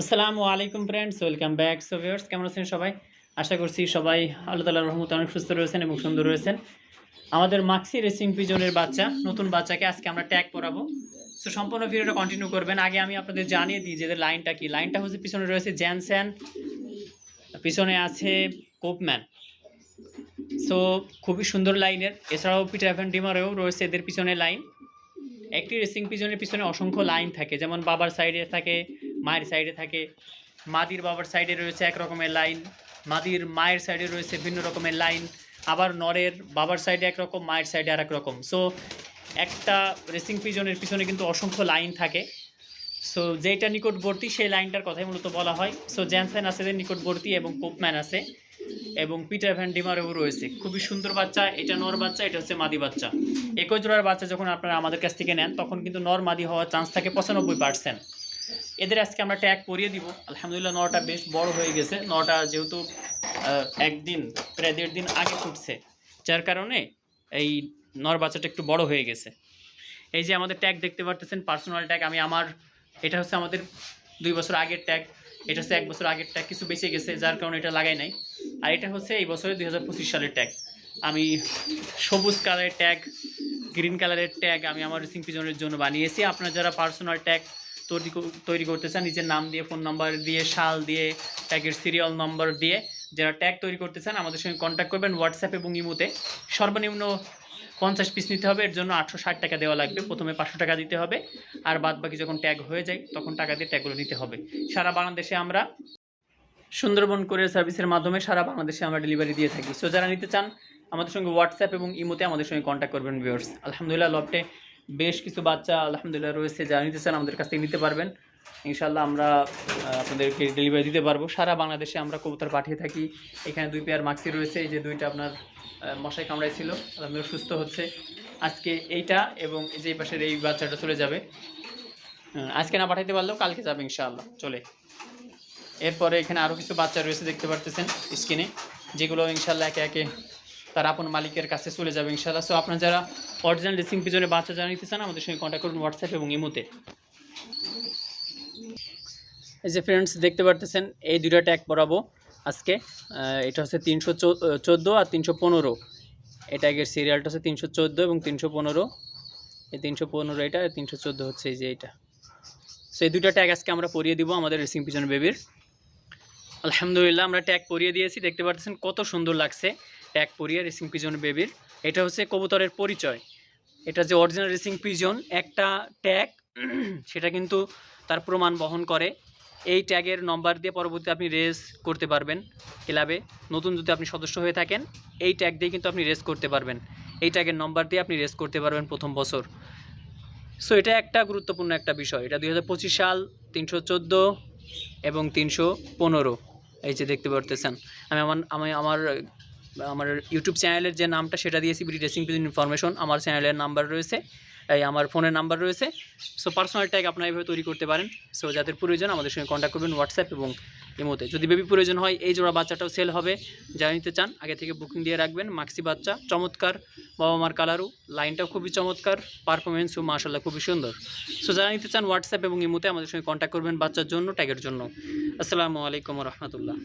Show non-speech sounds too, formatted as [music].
আসসালামু আলাইকুম friends welcome back so viewers কেমন আছেন সবাই? আশা করছি সবাই আল্লাহ তালার রহমত অনেক সুস্থ রয়েছেন এবং সুন্দর রয়েছেন। আমাদের মাক্সি রেসিং পিজনের বাচ্চা, নতুন বাচ্চাকে আজকে আমরা ট্যাগ করাবো সো সম্পূর্ণ ভিডিওটা কন্টিনিউ করবেন। আগে আমি আপনাদের জানিয়ে দিই যে লাইনটা কি। লাইনটা হচ্ছে পিছনে রয়েছে জ্যানস্যান পিছনে আছে কোপম্যান সো খুবই সুন্দর লাইনের এছাড়াও পিটার অ্যাভেন ডিমারেও রয়েছে এদের পিছনে লাইন একটি রেসিং পিজনের পিছনে অসংখ্য লাইন থাকে। যেমন বাবার সাইডে থাকে মায়ের সাইডে থাকে। মাদির বাবার সাইডে রয়েছে এক রকমের লাইন মাদির মায়ের সাইডে রয়েছে ভিন্ন রকমের লাইন আবার নরের বাবার সাইডে একরকম মায়ের সাইডে আর রকম। সো একটা রেসিং পিজনের পিছনে কিন্তু অসংখ্য লাইন থাকে। সো যেটা নিকটবর্তী, সেই লাইনটার কথাই মূলত বলা হয়। সো জ্যানসেন আছে, এদের নিকটবর্তী, এবং পোপম্যান আছে, এবং পিটার ভ্যান ডিমারেও রয়েছে। খুবই সুন্দর বাচ্চা, এটা নর বাচ্চা, এটা হচ্ছে মাদি বাচ্চা। একই জোড়ার বাচ্চা যখন আপনারা আমাদের কাছ থেকে নেন, তখন কিন্তু নর মাদি হওয়ার চান্স থাকে পঁচানব্বই পার্সেন্ট এদের আজকে আমরা ট্যাগ করিয়ে দিব। আলহামদুলিল্লাহ, নটা বেশ বড় হয়ে গেছে। নটা যেহেতু একদিন, প্রায় দেড় দিন আগে ফুটছে। যার কারণে এই নর বাচ্চাটা একটু বড় হয়ে গেছে। এই যে আমাদের ট্যাগ দেখতে পারতেছেন পার্সোনাল ট্যাগ আমি আমার, এটা হচ্ছে আমাদের দুই বছর আগের ট্যাগ এটা হচ্ছে এক বছর আগের ট্যাগ কিছু বেঁচে গেছে, যার কারণে এটা লাগাই নাই। আর এটা হচ্ছে এই বছরের দুই হাজার পঁচিশ সালের ট্যাগ আমি সবুজ কালারের ট্যাগ গ্রিন কালারের ট্যাগ আমি আমার রেসিং পিজনের জন্য বানিয়েছি। আপনারা যারা পার্সোনাল ট্যাগ তৈরি তৈরি করতে চান নিজের নাম দিয়ে ফোন নাম্বার দিয়ে, সাল দিয়ে ট্যাগের সিরিয়াল নম্বর দিয়ে যারা ট্যাগ তৈরি করতে চান আমাদের সঙ্গে কন্ট্যাক্ট করবেন হোয়াটসঅ্যাপ এবং ইমোতে। সর্বনিম্ন পঞ্চাশ পিস নিতে হবে, এর জন্য আটশো ষাট টাকা দেওয়া লাগবে, প্রথমে পাঁচশো টাকা দিতে হবে, আর বাদ বাকি যখন ট্যাগ হয়ে যায়, তখন টাকা দিয়ে ট্যাগগুলো নিতে হবে। সারা বাংলাদেশে আমরা সুন্দরবন কোরিয়ার সার্ভিসের মাধ্যমে সারা বাংলাদেশে আমরা ডেলিভারি দিয়ে থাকি। সো যারা নিতে চান, আমাদের সঙ্গে হোয়াটসঅ্যাপ এবং ইমোতে আমাদের সঙ্গে কন্ট্যাক্ট করবেন ভিউয়ার্স আলহামদুলিল্লাহ লফটে বেশ কিছু বাচ্চা আলহামদুলিল্লাহ রয়েছে যারা নিতে চান আমাদের কাছ থেকে নিতে পারবেন। ইনশাল্লাহ আমরা আপনাদেরকে ডেলিভারি দিতে পারব। সারা বাংলাদেশে আমরা কবুতর পাঠিয়ে থাকি। এখানে দুই পেয়ার মাক্সি রয়েছে, এই যে দুইটা আপনার মশাই কামড়াই ছিল। আলহামদুলিল্লাহ সুস্থ হচ্ছে। আজকে এইটা এবং যে পাশের এই বাচ্চাটা চলে যাবে। আজকে না পাঠাইতে পারলেও কালকে যাবে ইনশাআল্লাহ। চলে। এরপরে এখানে আরও কিছু বাচ্চা রয়েছে দেখতে পারতেছেন স্ক্রিনে, যেগুলো ইনশাল্লাহ একে একে তার আপন মালিকের কাছে চলে যাবে ইনশাল্লাহ সো আপনারা যারা অরিজিনাল রেসিং পিজনে বাচ্চা যারা নিতে চান, আমাদের সঙ্গে কন্ট্যাক্ট করুন হোয়াটসঅ্যাপ এবং ইমোতে এই যে ফ্রেন্ডস দেখতে পারতেছেন, এই দুইটা ট্যাগ পরাবো আজকে এটা হচ্ছে তিনশো চোদ্দ আর তিনশো পনেরো। এই ট্যাগের সিরিয়ালটা হচ্ছে তিনশো চোদ্দ এবং তিনশো পনেরো। এই তিনশো পনেরো এটা আর তিনশো চোদ্দ হচ্ছে এই যে এটা। সো এই দুইটা ট্যাগ আজকে আমরা পরিয়ে দিব আমাদের রেসিং পিজন বেবির আলহামদুলিল্লাহ, আমরা ট্যাগ পরিয়ে দিয়েছি, দেখতে পাচ্ছেন কত সুন্দর লাগছে। ট্যাগ পরিয়ে রেসিং পিজন বেবির। এটা হচ্ছে কবুতরের পরিচয়। এটা যে অরিজিনাল রেসিং পিজন, একটা ট্যাগ [clears throat] সেটা কিন্তু তার প্রমাণ বহন করে। এই ট্যাগের নম্বর দিয়ে পরবর্তী আপনি রেস করতে পারবেন ক্লাবে নতুন যদি আপনি সদস্য হয়ে থাকেন, এই ট্যাগ দিয়ে কিন্তু আপনি রেস করতে পারবেন। এই ট্যাগের নম্বর দিয়ে আপনি রেস করতে পারবেন প্রথম বছর। সো এটা একটা গুরুত্বপূর্ণ একটা বিষয়। এটা দু হাজার পঁচিশ সাল, তিনশো চোদ্দ এবং তিনশো পনেরো। এই যে দেখতে পারতেছেন। আমি আমার আমি আমার আমার ইউটিউব চ্যানেলের যে নামটা, সেটা দিয়েছি বিডি রেসিং পিজন ইনফরমেশন আমার চ্যানেলের নাম্বার রয়েছে। এই আমার ফোনের নাম্বার রয়েছে। সো পার্সোনাল ট্যাগ আপনারা এইভাবে তৈরি করতে পারেন। সো যাদের প্রয়োজন আমাদের সঙ্গে কন্ট্যাক্ট করবেন হোয়াটসঅ্যাপ এবং ইমোতে যদি বেবি প্রয়োজন হয়, এই জোড়া বাচ্চাটাও সেল হবে। যারা নিতে চান, আগে থেকে বুকিং দিয়ে রাখবেন। মাক্সি বাচ্চা, চমৎকার। বাবা মার কালারও লাইনটাও খুবই চমৎকার। পারফরমেন্সও মাশাল্লাহ খুবই সুন্দর। সো যারা নিতে চান হোয়াটসঅ্যাপ এবং ইমোতে আমাদের সঙ্গে কন্ট্যাক্ট করবেন বাচ্চার জন্য ট্যাগের জন্য। আসসালামু আলাইকুম রহমতুল্লাহ।